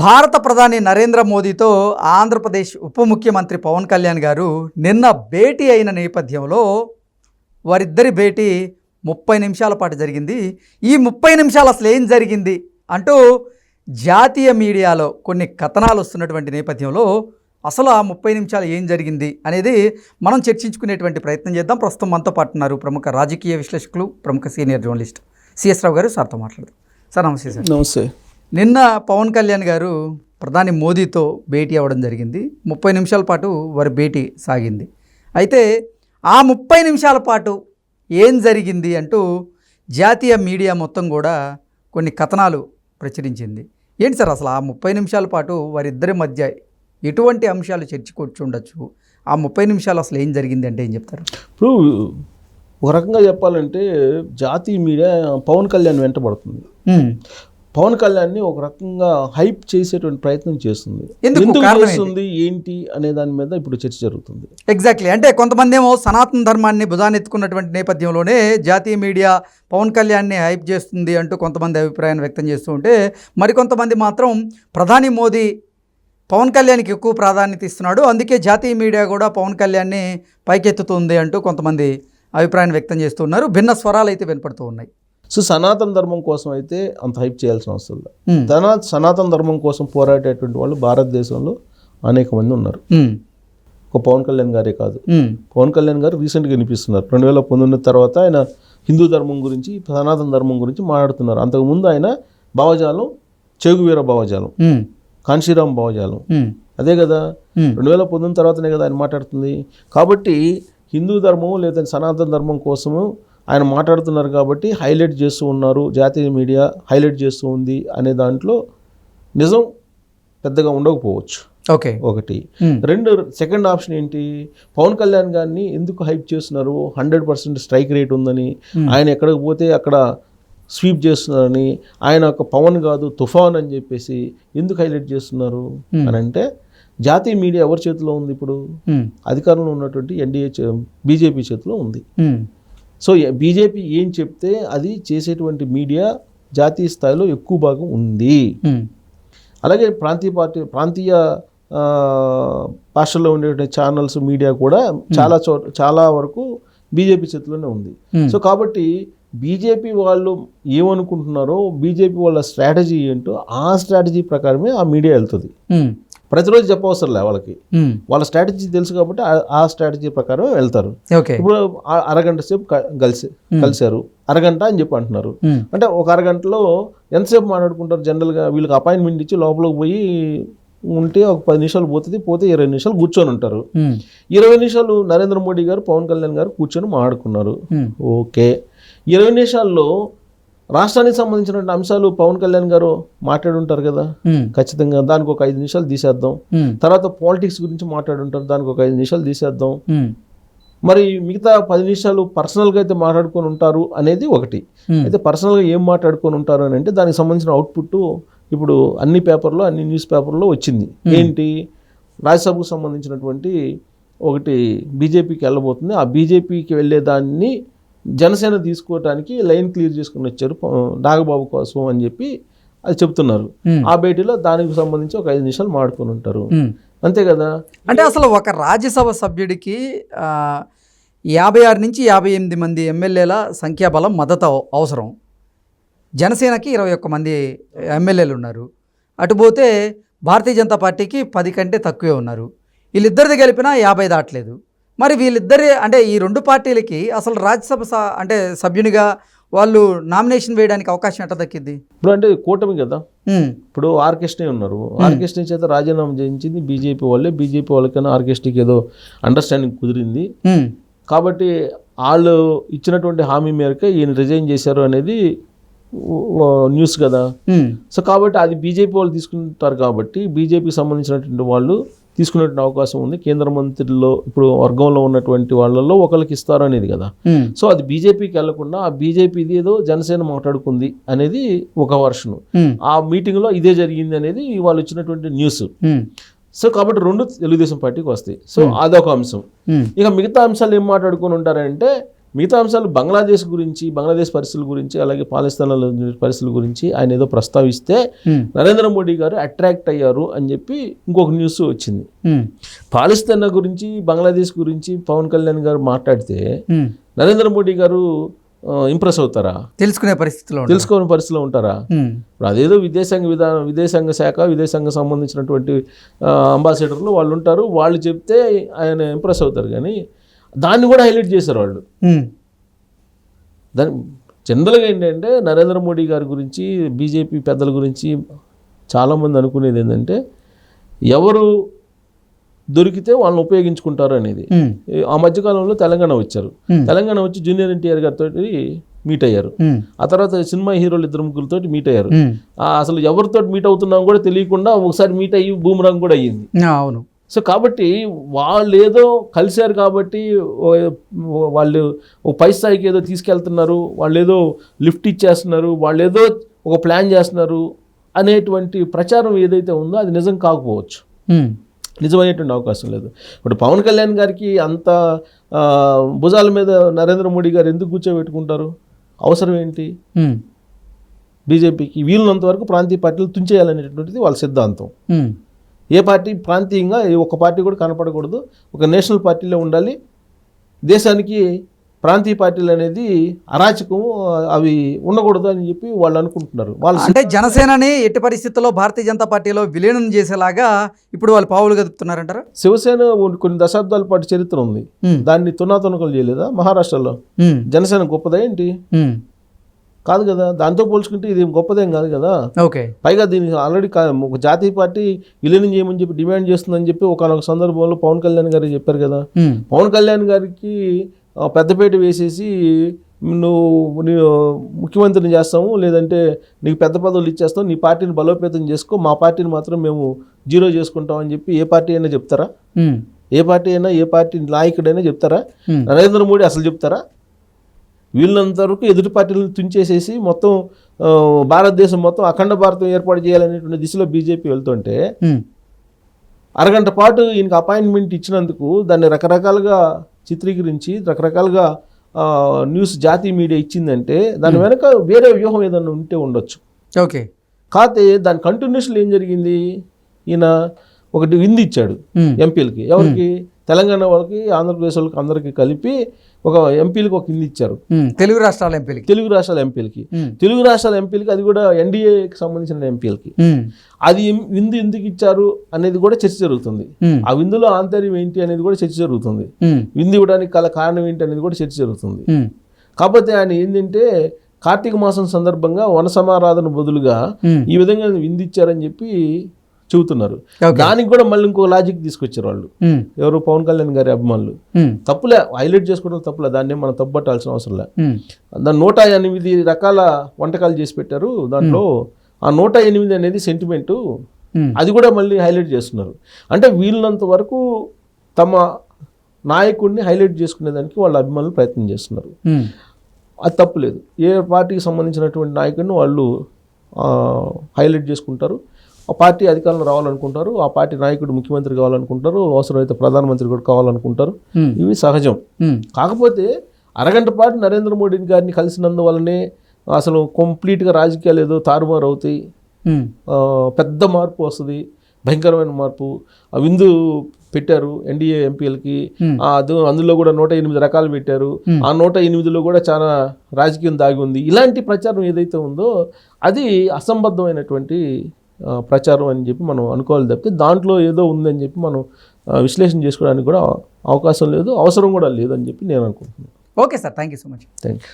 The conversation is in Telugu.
భారత ప్రధాని నరేంద్ర మోదీతో ఆంధ్రప్రదేశ్ ఉప ముఖ్యమంత్రి పవన్ కళ్యాణ్ గారు నిన్న భేటీ అయిన నేపథ్యంలో వారిద్దరి భేటీ ముప్పై నిమిషాల పాటు జరిగింది. ఈ ముప్పై నిమిషాలు అసలు ఏం జరిగింది అంటూ జాతీయ మీడియాలో కొన్ని కథనాలు వస్తున్నటువంటి నేపథ్యంలో అసలు ఆ ముప్పై నిమిషాలు ఏం జరిగింది అనేది మనం చర్చించుకునేటువంటి ప్రయత్నం చేద్దాం. ప్రస్తుతం మనతో పాటు ఉన్నారు ప్రముఖ రాజకీయ విశ్లేషకులు ప్రముఖ సీనియర్ జర్నలిస్ట్ సిఎస్ రావు గారు సార్తో మాట్లాడదాం. సార్ నమస్తే సార్. నమస్తే. నిన్న పవన్ కళ్యాణ్ గారు ప్రధాని మోదీతో భేటీ అవ్వడం జరిగింది. ముప్పై నిమిషాల పాటు వారి భేటీ సాగింది. అయితే ఆ ముప్పై నిమిషాల పాటు ఏం జరిగింది అంటూ జాతీయ మీడియా మొత్తం కూడా కొన్ని కథనాలు ప్రచురించింది. ఏంటి సార్ అసలు ఆ ముప్పై నిమిషాల పాటు వారిద్దరి మధ్య ఎటువంటి అంశాలు చర్చకొచ్చి ఉండొచ్చు ఆ ముప్పై నిమిషాలు అసలు ఏం జరిగింది అంటే ఏం చెప్తారు? ఇప్పుడు ఒక రకంగా చెప్పాలంటే జాతీయ మీడియా పవన్ కళ్యాణ్ వెంటబడుతుంది పవన్ కళ్యాణ్ని ఒక రకంగా హైప్ చేసేటువంటి ప్రయత్నం చేస్తుంది. ఎందుకు? చేస్తుంది? ఏంటి? అనే దాని మీద ఇప్పుడు చర్చ జరుగుతుంది. ఎగ్జాక్ట్లీ అంటే కొంతమంది ఏమో సనాతన ధర్మాన్ని భుజానెత్తుకున్నటువంటి నేపథ్యంలోనే జాతీయ మీడియా పవన్ కళ్యాణ్ని హైప్ చేస్తుంది అంటూ కొంతమంది అభిప్రాయాన్ని వ్యక్తం చేస్తూ ఉంటే మరికొంతమంది మాత్రం ప్రధాని మోదీ పవన్ కళ్యాణ్కి ఎక్కువ ప్రాధాన్యత ఇస్తున్నాడు. అందుకే జాతీయ మీడియా కూడా పవన్ కళ్యాణ్ని పైకెత్తుతుంది అంటూ కొంతమంది అభిప్రాయాన్ని వ్యక్తం చేస్తున్నారు భిన్న స్వరాలు అయితే వినపడుతూ ఉన్నాయి. సో సనాతన ధర్మం కోసం అయితే అంత హైప్ చేయాల్సిన అవసరం లేదు. ఉమ్, తన సనాతన ధర్మం కోసం పోరాడేటువంటి వాళ్ళు భారతదేశంలో అనేక మంది ఉన్నారు. ఉమ్, ఒక పవన్ కళ్యాణ్ గారే కాదు. ఉమ్, పవన్ కళ్యాణ్ గారు రీసెంట్గా వినిపిస్తున్నారు. రెండు వేల పంతొమ్మిది తర్వాత ఆయన హిందూ ధర్మం గురించి సనాతన ధర్మం గురించి మాట్లాడుతున్నారు. అంతకుముందు ఆయన భావజాలం చెగువీర భావజాలం కాంశీరామ్ భావజాలం. అదే కదా? రెండు వేల పంతొమ్మిది తర్వాతనే కదా ఆయన మాట్లాడుతుంది. కాబట్టి హిందూ ధర్మం లేదా సనాతన ధర్మం కోసము ఆయన మాట్లాడుతున్నారు కాబట్టి హైలైట్ చేస్తూ ఉన్నారు. జాతీయ మీడియా హైలైట్ చేస్తూ ఉంది అనే దాంట్లో నిజం పెద్దగా ఉండకపోవచ్చు. ఓకే. ఒకటి. రెండు సెకండ్ ఆప్షన్ ఏంటి? పవన్ కళ్యాణ్ గారిని ఎందుకు హైప్ చేస్తున్నారు? హండ్రెడ్ పర్సెంట్ స్ట్రైక్ రేట్ ఉందని. ఆయన ఎక్కడికి పోతే అక్కడ స్వీప్ చేస్తున్నారని ఆయన ఒక పవన్ కాదు తుఫాన్ అని చెప్పేసి ఎందుకు హైలైట్ చేస్తున్నారు. అని అంటే జాతీయ మీడియా ఎవరి చేతిలో ఉంది ఇప్పుడు? అధికారంలో ఉన్నటువంటి ఎన్డీఏ బీజేపీ చేతిలో ఉంది. సో బీజేపీ ఏం చెప్తే అది చేసేటువంటి మీడియా జాతీయ స్థాయిలో ఎక్కువ భాగం ఉంది. అలాగే ప్రాంతీయ పార్టీ ప్రాంతీయ భాషల్లో ఉండే ఛానల్స్ మీడియా కూడా చాలా చోట చాలా వరకు బీజేపీ చేతిలోనే ఉంది. సో కాబట్టి బీజేపీ వాళ్ళు ఏమనుకుంటున్నారో బీజేపీ వాళ్ళ స్ట్రాటజీ ఏంటో ఆ స్ట్రాటజీ ప్రకారమే ఆ మీడియా వెళ్తుంది. ప్రతిరోజు చెప్పవసరం లే వాళ్ళకి. వాళ్ళ స్ట్రాటజీ తెలుసు కాబట్టి ఆ- స్ట్రాటజీ ప్రకారం వెళ్తారు. ఇప్పుడు అరగంట సేపు కలిసి కలిశారు. అరగంట అని చెప్పి అంటున్నారు. అంటే ఒక అరగంటలో ఎంతసేపు మాట్లాడుకుంటారు? జనరల్గా వీళ్ళకి అపాయింట్మెంట్ ఇచ్చి లోపలికి పోయి ఉంటే ఒక పది నిమిషాలు పోతుంది పోతే ఇరవై నిమిషాలు కూర్చొని ఉంటారు. ఇరవై నిమిషాలు నరేంద్ర మోడీ గారు పవన్ కళ్యాణ్ గారు కూర్చొని మాట్లాడుకున్నారు. ఓకే. ఇరవై నిమిషాల్లో రాష్ట్రానికి సంబంధించిన అంశాలు పవన్ కళ్యాణ్ గారు మాట్లాడుంటారు కదా. ఖచ్చితంగా దానికి ఒక ఐదు నిమిషాలు తీసేద్దాం. తర్వాత పాలిటిక్స్ గురించి మాట్లాడుంటారు దానికి ఒక ఐదు నిమిషాలు తీసేద్దాం. మరి మిగతా పది నిమిషాలు పర్సనల్గా అయితే మాట్లాడుకొని ఉంటారు అనేది ఒకటి. అయితే పర్సనల్గా ఏం మాట్లాడుకొని ఉంటారు అని అంటే దానికి సంబంధించిన అవుట్పుట్ ఇప్పుడు అన్ని పేపర్లో అన్ని న్యూస్ పేపర్లో వచ్చింది. ఏంటి? రాజ్యసభకు సంబంధించినటువంటి ఒకటి బీజేపీకి వెళ్ళబోతుంది. ఆ బీజేపీకి వెళ్ళే దాన్ని జనసేన తీసుకోవడానికి లైన్ క్లియర్ చేసుకుని వచ్చారు నాగబాబు కోసం అని చెప్పి అది చెప్తున్నారు. ఆ భేటీలో దానికి సంబంధించి ఒక ఐదు నిమిషాలు మాడుకొని ఉంటారు. అంతే కదా? అంటే అసలు ఒక రాజ్యసభ సభ్యుడికి యాభై ఆరు నుంచి యాభై ఎనిమిది మంది ఎమ్మెల్యేల సంఖ్యాబలం మద్దతు అవ- అవసరం. జనసేనకి ఇరవై ఒక్క మంది ఎమ్మెల్యేలు ఉన్నారు. అటుపోతే భారతీయ జనతా పార్టీకి పది కంటే తక్కువే ఉన్నారు. వీళ్ళిద్దరిది కలిపినా యాభై దాటలేదు. మరి వీళ్ళిద్దరి అంటే ఈ రెండు పార్టీలకి అసలు రాజ్యసభ అంటే సభ్యునిగా వాళ్ళు నామినేషన్ వేయడానికి అవకాశం ఎట్ట దక్కింది ఇప్పుడు అంటే కూటమి కదా. ఇప్పుడు ఆర్కెస్ట్రా ఉన్నారు. ఆర్కెస్ట్రా చేత రాజీనామా చేయించింది బీజేపీ వాళ్ళే. బీజేపీ వాళ్ళకైనా ఆర్కెస్ట్రాకి ఏదో అండర్స్టాండింగ్ కుదిరింది. కాబట్టి వాళ్ళు ఇచ్చినటువంటి హామీ మేరకే ఈయన రిజైన్ చేశారు అనేది న్యూస్ కదా. సో కాబట్టి అది బీజేపీ వాళ్ళు తీసుకుంటారు కాబట్టి బీజేపీకి సంబంధించినటువంటి వాళ్ళు తీసుకునేటువంటి అవకాశం ఉంది. కేంద్ర మంత్రుల్లో ఇప్పుడు వర్గంలో ఉన్నటువంటి వాళ్ళల్లో ఒకరికి ఇస్తారు అనేది కదా. సో అది బీజేపీకి వెళ్ళకుండా ఆ బీజేపీది ఏదో జనసేన మాట్లాడుకుంది అనేది ఒక వర్షను. ఆ మీటింగ్లో ఇదే జరిగింది అనేది వాళ్ళు ఇచ్చినటువంటి న్యూస్. సో కాబట్టి రెండు తెలుగుదేశం పార్టీకి వస్తాయి. సో అదొక అంశం. ఇక మిగతా అంశాలు ఏం మాట్లాడుకొని ఉంటారంటే మిగతా అంశాలు బంగ్లాదేశ్ గురించి బంగ్లాదేశ్ పరిస్థితుల గురించి అలాగే పాకిస్తాన్లో పరిస్థితుల గురించి ఆయన ఏదో ప్రస్తావిస్తే నరేంద్ర మోడీ గారు అట్రాక్ట్ అయ్యారు అని చెప్పి ఇంకొక న్యూస్ వచ్చింది. పాలిస్తాన్ గురించి బంగ్లాదేశ్ గురించి పవన్ కళ్యాణ్ గారు మాట్లాడితే. నరేంద్ర మోడీ గారు ఇంప్రెస్ అవుతారా? తెలుసుకునే పరిస్థితిలో. తెలుసుకోని పరిస్థితిలో ఉంటారా? ఇప్పుడు అదేదో విదేశాంగ విధానం విదేశాంగ శాఖ విదేశాంగ సంబంధించినటువంటి అంబాసిడర్లు వాళ్ళు ఉంటారు వాళ్ళు చెప్తే ఆయన ఇంప్రెస్ అవుతారు. కానీ దాన్ని కూడా హైలైట్ చేశారు వాళ్ళు. దాని జనరల్గా ఏంటంటే నరేంద్ర మోడీ గారి గురించి బీజేపీ పెద్దల గురించి చాలామంది అనుకునేది ఏంటంటే ఎవరు దొరికితే వాళ్ళని ఉపయోగించుకుంటారు అనేది. ఆ మధ్యకాలంలో తెలంగాణ వచ్చారు. తెలంగాణ వచ్చి జూనియర్ ఎన్టీఆర్ గారితో మీట్ అయ్యారు. ఆ తర్వాత సినిమా హీరోలు ఇద్దరు ముగ్గురితో మీట్ అయ్యారు. అసలు ఎవరితో మీట్ అవుతున్నాం కూడా తెలియకుండా ఒకసారి మీట్ అయ్యి బూమరాంగ్ కూడా అయ్యింది. అవును. సో కాబట్టి వాళ్ళు ఏదో కలిశారు కాబట్టి వాళ్ళు ఒక పై స్థాయికి ఏదో తీసుకెళ్తున్నారు వాళ్ళు ఏదో లిఫ్ట్ ఇచ్చేస్తున్నారు వాళ్ళు ఏదో ఒక ప్లాన్ చేస్తున్నారు అనేటువంటి ప్రచారం ఏదైతే ఉందో అది నిజం కాకపోవచ్చు. ఉమ్, నిజమయ్యేటువంటి అవకాశం లేదు. ఇప్పుడు పవన్ కళ్యాణ్ గారికి అంత భుజాల మీద నరేంద్ర మోడీ గారు ఎందుకు కూర్చోబెట్టుకుంటారు? అవసరం ఏంటి? బీజేపీకి వీలున్నంత వరకు ప్రాంతీయ పార్టీలు తుంచేయాలనేటువంటిది వాళ్ళ సిద్ధాంతం. ఏ పార్టీ ప్రాంతీయంగా ఏ ఒక్క పార్టీ కూడా కనపడకూడదు. ఒక నేషనల్ పార్టీలో ఉండాలి. దేశానికి ప్రాంతీయ పార్టీలు అనేది అరాచకం అవి ఉండకూడదు అని చెప్పి వాళ్ళు అనుకుంటున్నారు. వాళ్ళ అంటే జనసేనని ఎట్టి పరిస్థితుల్లో భారతీయ జనతా పార్టీలో విలీనం చేసేలాగా ఇప్పుడు వాళ్ళు పావులు కదుపుతున్నారంటారా శివసేన కొన్ని దశాబ్దాల పాటు చరిత్ర ఉంది. దాన్ని తునాతునకలు చేయలేదా మహారాష్ట్రలో? జనసేన గొప్పదా ఏంటి? కాదు కదా దాంతో పోల్చుకుంటే ఇది గొప్పదేం కాదు కదా. ఓకే. పైగా దీనికి ఆల్రెడీ ఒక జాతీయ పార్టీ విలీనం చేయమని చెప్పి డిమాండ్ చేస్తుందని చెప్పి ఒకనొక సందర్భంలో పవన్ కళ్యాణ్ గారు చెప్పారు కదా. పవన్ కళ్యాణ్ గారికి పెద్దపేట వేసేసి నువ్వు ముఖ్యమంత్రిని చేస్తాము లేదంటే నీకు పెద్ద పదవులు ఇచ్చేస్తాం నీ పార్టీని బలోపేతం చేసుకో మా పార్టీని మాత్రం మేము జీరో చేసుకుంటాం అని చెప్పి ఏ పార్టీ అయినా చెప్తారా? ఏ పార్టీ అయినా ఏ పార్టీ నాయకుడైనా చెప్తారా? నరేంద్ర మోడీ అసలు చెప్తారా? వీళ్ళంత వరకు ఎదుటి పార్టీలను తుంచేసేసి మొత్తం భారతదేశం మొత్తం అఖండ భారతం ఏర్పాటు చేయాలనేటువంటి దిశలో బీజేపీ వెళ్తుంటే అరగంట పాటు ఈయనకి అపాయింట్మెంట్ ఇచ్చినందుకు దాన్ని రకరకాలుగా చిత్రీకరించి రకరకాలుగా న్యూస్ జాతీయ మీడియా ఇచ్చిందంటే దాని వెనక వేరే వ్యూహం ఏదైనా ఉంటే ఉండొచ్చు. ఓకే. కాకపోతే దాని కంటిన్యూషన్ ఏం జరిగింది? ఈయన ఒకటి విందు ఇచ్చాడు ఎంపీలకి ఎవరికి? తెలంగాణ వాళ్ళకి ఆంధ్రప్రదేశ్ వాళ్ళకి అందరికీ కలిపి ఒక ఎంపీలకి ఒక విందు ఇచ్చారు. తెలుగు రాష్ట్రాల ఎంపీలకి. తెలుగు రాష్ట్రాల ఎంపీలకి. తెలుగు రాష్ట్రాల ఎంపీలకి అది కూడా ఎన్డీఏకి సంబంధించిన ఎంపీలకి. అది విందు ఎందుకు ఇచ్చారు అనేది కూడా చర్చ జరుగుతుంది. ఆ విందులో ఆంతర్యం ఏంటి అనేది కూడా చర్చ జరుగుతుంది. విందు ఇవ్వడానికి గల కారణం ఏంటి అనేది కూడా చర్చ జరుగుతుంది. కాకపోతే ఆయన ఏంటంటే కార్తీక మాసం సందర్భంగా వన సమారాధన బదులుగా ఈ విధంగా విందు ఇచ్చారని చెప్పి చెబుతున్నారు. దానికి కూడా మళ్ళీ ఇంకో లాజిక్ తీసుకొచ్చారు వాళ్ళు. ఎవరు పవన్ కళ్యాణ్ గారి అభిమానులు. తప్పులే హైలైట్ చేసుకోవడం తప్పులే దాన్ని మనం తప్పుపట్టాల్సిన అవసరం లే. దాని నూట ఎనిమిది రకాల వంటకాలు చేసి పెట్టారు. దాంట్లో ఆ నూట ఎనిమిది అనేది సెంటిమెంటు అది కూడా మళ్ళీ హైలైట్ చేస్తున్నారు. అంటే వీళ్ళంత వరకు తమ నాయకుడిని హైలైట్ చేసుకునేదానికి వాళ్ళ అభిమానులు ప్రయత్నం చేస్తున్నారు. అది తప్పులేదు. ఏ పార్టీకి సంబంధించినటువంటి నాయకుడిని వాళ్ళు హైలైట్ చేసుకుంటారు. ఆ పార్టీ అధికారంలో రావాలనుకుంటారు ఆ పార్టీ నాయకుడు ముఖ్యమంత్రి కావాలనుకుంటారు అవసరమైతే ప్రధానమంత్రి కూడా కావాలనుకుంటారు. ఇవి సహజం. కాకపోతే అరగంట పాటు నరేంద్ర మోడీ గారిని కలిసినందువల్లనే అసలు కంప్లీట్గా రాజకీయాలు ఏదో తారుమారు అవుతాయి. పెద్ద మార్పు వస్తుంది భయంకరమైన మార్పు. విందు పెట్టారు ఎన్డీఏ ఎంపీలకి. అది అందులో కూడా నూట ఎనిమిది రకాలు పెట్టారు. ఆ నూట ఎనిమిదిలో కూడా చాలా రాజకీయం దాగి ఉంది. ఇలాంటి ప్రచారం ఏదైతే ఉందో అది అసంబద్ధమైనటువంటి ప్రచారం అని చెప్పి మనం అనుకోవాలి తప్పితే దాంట్లో ఏదో ఉందని చెప్పి మనం విశ్లేషణ చేసుకోవడానికి కూడా అవకాశం లేదు అవసరం కూడా లేదని చెప్పి నేను అనుకుంటున్నాను. Okay sir thank you so much. Thank you